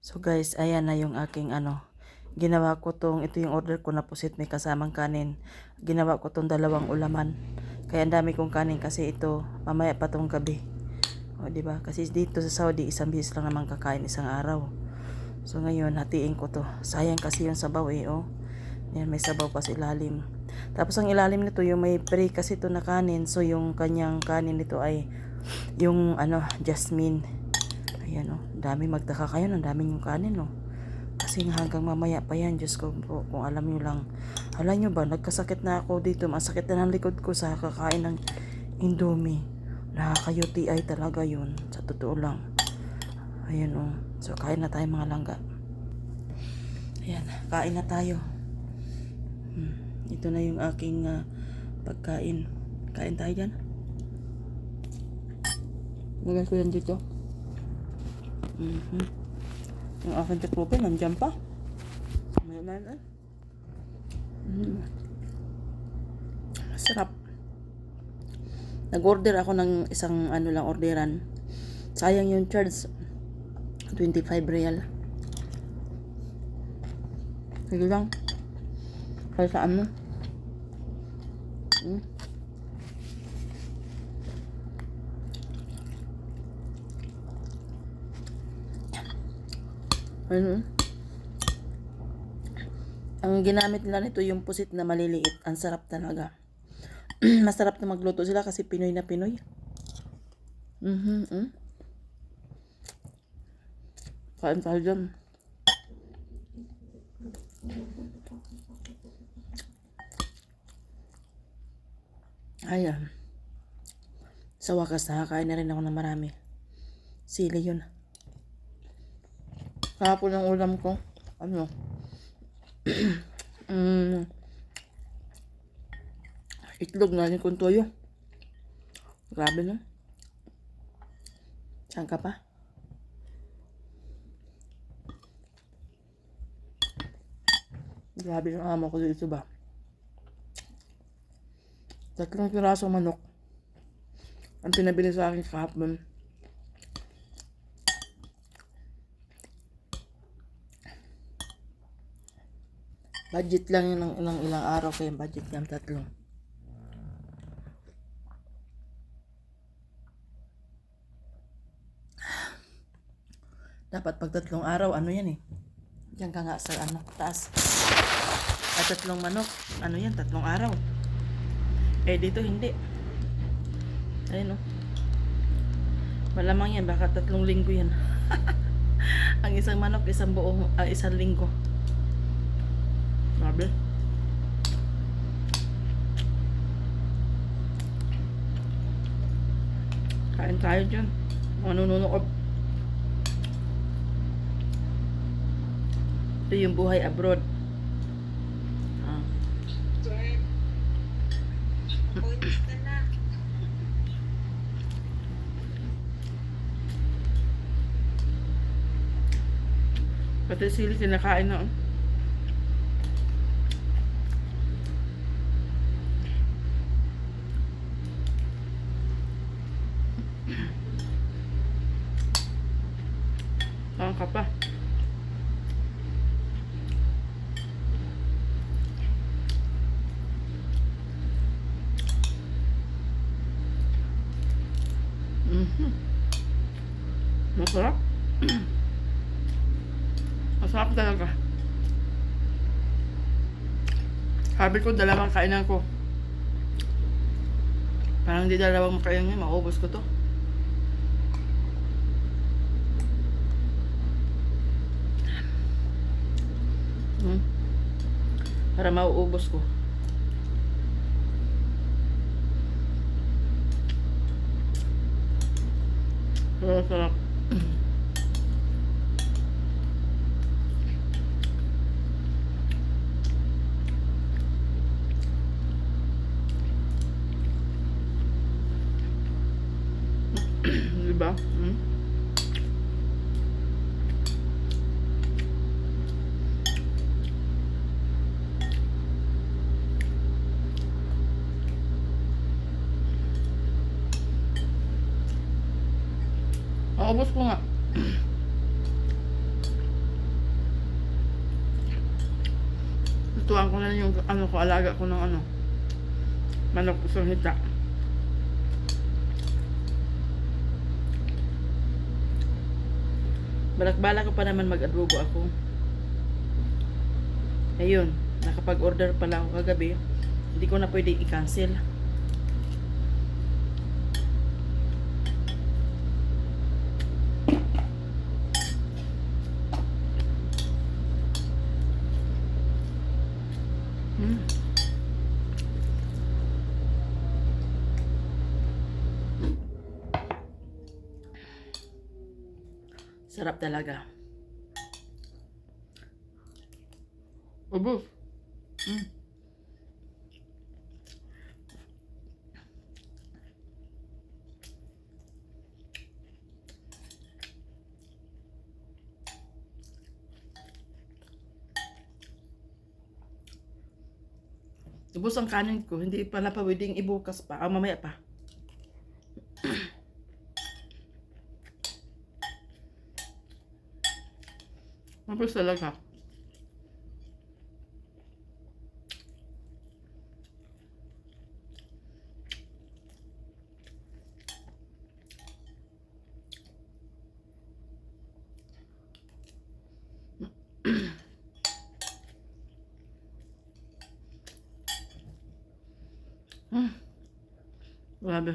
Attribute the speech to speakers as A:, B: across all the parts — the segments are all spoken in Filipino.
A: So guys, ayan na yung aking ano. Ginawa ko tong, ito yung order ko na pusit may kasamang kanin. Ginawa ko tong dalawang ulaman. Kaya ang dami kong kanin kasi ito mamaya pa tong gabi. O ba? Kasi dito sa Saudi isang beses lang naman kakain isang araw. So ngayon hatiin ko to. Sayang kasi yung sabaw eh oh. Yan may sabaw pa sa ilalim. Tapos ang ilalim nito yung may pre kasi ito na kanin. So yung kanyang kanin nito ay yung ano jasmine. Ayan oh, dami magtaka kayo, ang dami yung kanin oh. Kasi hanggang mamaya pa yan, Diyos ko po, kung alam nyo lang. Alam nyo ba, nagkasakit na ako dito, masakit na ng likod ko sa kakain ng Indomie. Nakaka-UTI talaga yun, sa totoo lang. Ayan oh, so kain na tayo mga langga. Ayan, kain na tayo. Hmm, ito na yung aking ah, pagkain. Kain tayo dyan. Lagay ko yan dito. Mhm. Yung aking tipupe, nandyan pa. May na na. Mm. Masarap. Nag-order ako ng isang ano lang orderan. Sayang yung charge. 25 real. Sige lang. Kaya sa ano. Mm. Ano? Ang ginamit nila nito yung pusit na maliliit. Ang sarap talaga. Masarap na magluto sila kasi Pinoy na Pinoy. Mhm. Mm Kain tayo dyan. Ayan. Sa wakas, nakakain na rin ako ng marami. Sili yun. Kahapon ang ulam ko, ano, mm, itlog na rin kong toyo. Grabe no? Saan ka pa? Grabe yung amo ko dito ba? Tatlong piraso manok. Ang pinabili sa akin kahapon. Budget lang yun ng ilang, ilang araw kaya budget ng tatlo. Dapat pag tatlong araw, ano yan eh. Diyan ka nga sa ano, taas. At tatlong manok, ano yan, tatlong araw. Eh dito hindi. Ayun oh. Malamang yan, baka tatlong linggo yan. Ang isang manok, isang buong, ah, isang linggo. Grabe. Kain tayo dyan. Manununok. Ito yung buhay abroad. Ah. Pati sili kinakain na. oh. Saan ka pa? Mhm. Masarap. Masarap talaga. Sabi ko, dalawang kainan ko. Parang di dalawang kainan, maubos ko to. Hmm. Para mauubos ko. Sarap, sarap. diba? Hmm? Naubos ko nga. Tutuan ko na yung ano ko, alaga ko ng ano. Manok sa hita. Balak-balak ko pa naman mag-adobo ako. Ayun, nakapag-order pala ako kagabi. Hindi ko na pwede i-cancel. Sarap talaga. Ubus. Mm. Ubus ang kanin ko. Hindi pala pa pwedeng ibukas pa. Ah, mamaya pa. มันพิเศษเลยค่ะอืมว่าเบ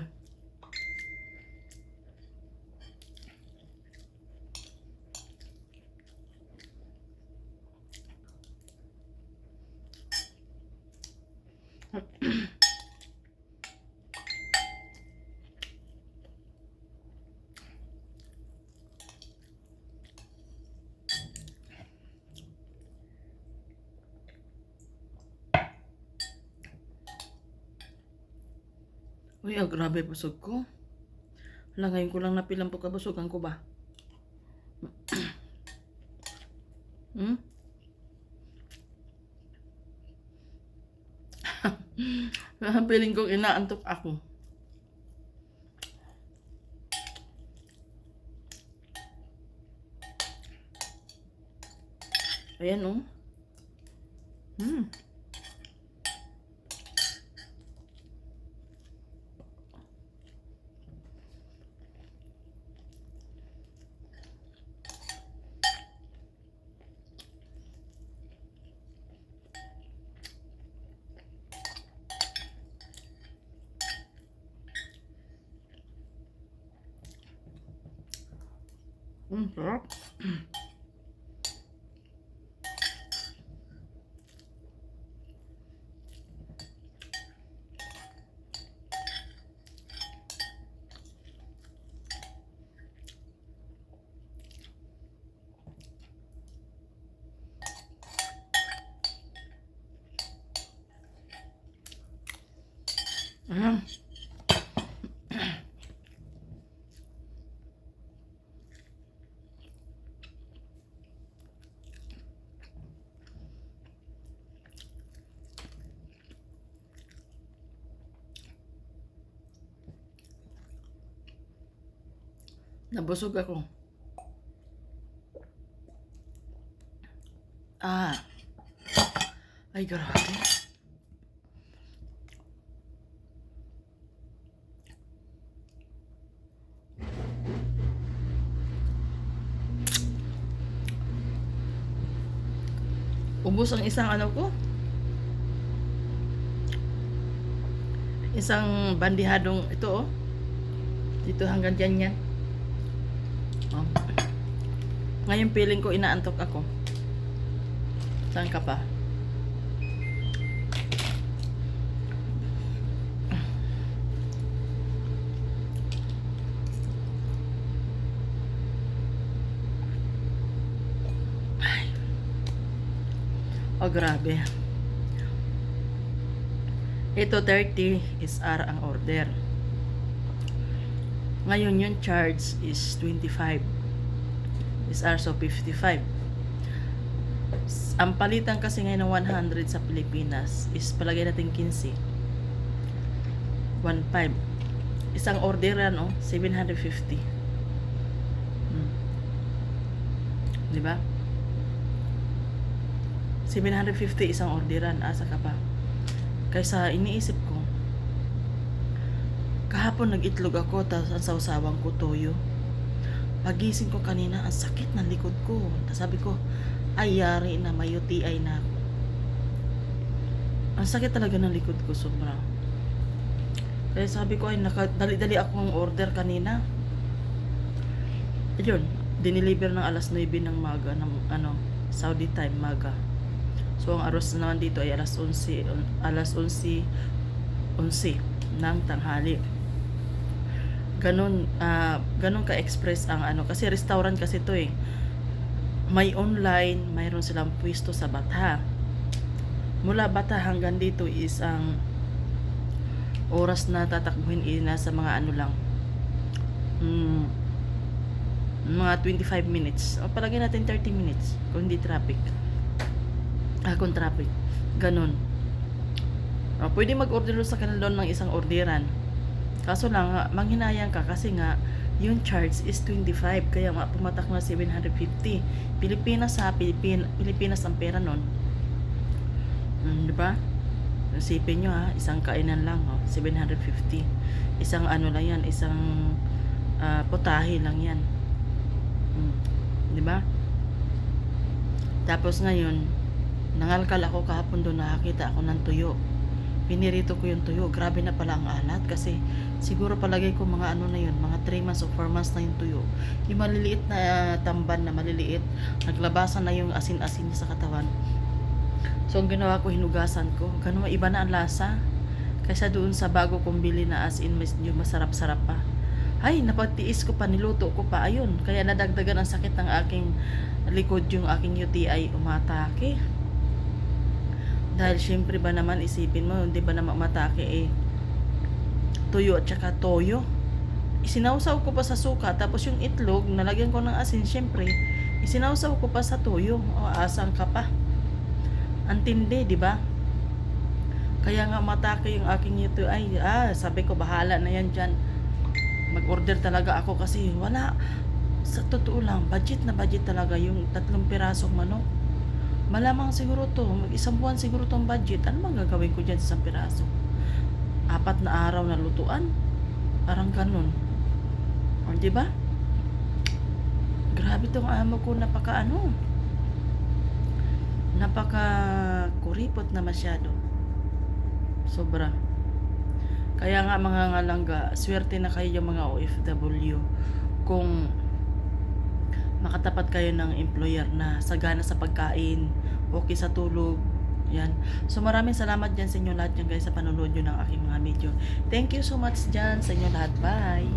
A: Uy, ah, grabe busog ko. Hala, ngayon ko lang napilang po kabusogan ko ba? hmm? Piling kong inaantok ako. Ayan oh. Hmm. Mm, sarap. Ayan. Nabusog ako. Ah. Ay, grabe. Ubus ang isang ano ko. Isang bandihadong ito oh. Dito hanggang dyan yan. Oh. Ngayon feeling ko inaantok ako. Saan ka pa? Ay. Oh, grabe. Ito 30 SR ang order. Ngayon yung charge is 25. SR so 55. S- Ang palitan kasi ngayon ng 100 sa Pilipinas is palagay natin 15. 1.5. Isang orderan, oh, 750. Hmm. Di ba? 750 isang orderan, asa ka pa. Kaysa iniisip ko, kahapon nag-itlog ako, tapos ang sausawang ko toyo. Pagising ko kanina, ang sakit ng likod ko. Sabi ko, ay yari na, may UTI na ako. Ang sakit talaga ng likod ko, sobra. Kaya sabi ko, ay naka, dali-dali akong order kanina. Ayun, diniliver ng alas 9 ng maga, ng ano, Saudi time, maga. So, ang aros naman dito ay alas 11, un- alas 11, 11 ng tanghali. Ganon, ah, ganon ka-express ang ano, kasi restaurant kasi to eh. May online, mayroon silang pwesto sa Bata. Mula Bata hanggang dito is ang oras na tatakbuhin is nasa mga ano lang. Mm, mga 25 minutes. O palagay natin 30 minutes kung hindi traffic. Ah, kung traffic. Ganon. Ah, pwede mag-order sa kanila ng isang orderan. Kaso lang, manghinayang ka kasi nga, yung charge is 25. Kaya nga, pumatak na 750. Pilipinas ha, Pilipin, Pilipinas ang pera nun. Mm, di ba? Isipin nyo ha, isang kainan lang, oh, 750. Isang ano lang yan, isang ah, putahe lang yan. Mm, di ba? Tapos ngayon, nangalkal ako kahapon doon nakakita ako ng tuyo. Pinirito ko yung tuyo. Grabe na pala ang alat kasi siguro palagay ko mga ano na yun, mga 3 months o 4 months na yung tuyo. Yung maliliit na ah, tamban na maliliit, naglabasan na yung asin-asin niya sa katawan. So, ang ginawa ko, hinugasan ko. Ganun, iba na ang lasa. Kaysa doon sa bago kong bili na as in, mas, yung masarap-sarap pa. Ay, napagtiis ko pa, niluto ko pa. Ayun, kaya nadagdagan ang sakit ng aking likod yung aking UTI umatake. Dahil syempre ba naman isipin mo, hindi ba naman umatake eh. Tuyo at saka toyo. Isinawsaw ko pa sa suka, tapos yung itlog, nalagyan ko ng asin, syempre, isinawsaw ko pa sa toyo. O, asang ka pa. Antindi, di ba? Kaya nga matake yung aking ito ay ah, sabi ko bahala na yan dyan. Mag-order talaga ako kasi wala sa totoo lang, budget na budget talaga yung tatlong pirasong manok. Malamang siguro to, mag isang buwan siguro tong budget. Ano bang gagawin ko dyan sa isang piraso? Apat na araw na lutuan? Parang ganun. O, di ba? Grabe tong amo ko, napaka ano. Napaka kuripot na masyado. Sobra. Kaya nga mga ngalangga, swerte na kayo yung mga OFW kung makatapat kayo ng employer na sagana sa pagkain, okay sa tulog, yan. So maraming salamat dyan sa inyo lahat yan guys sa panonood nyo ng aking mga video. Thank you so much dyan sa inyo lahat. Bye!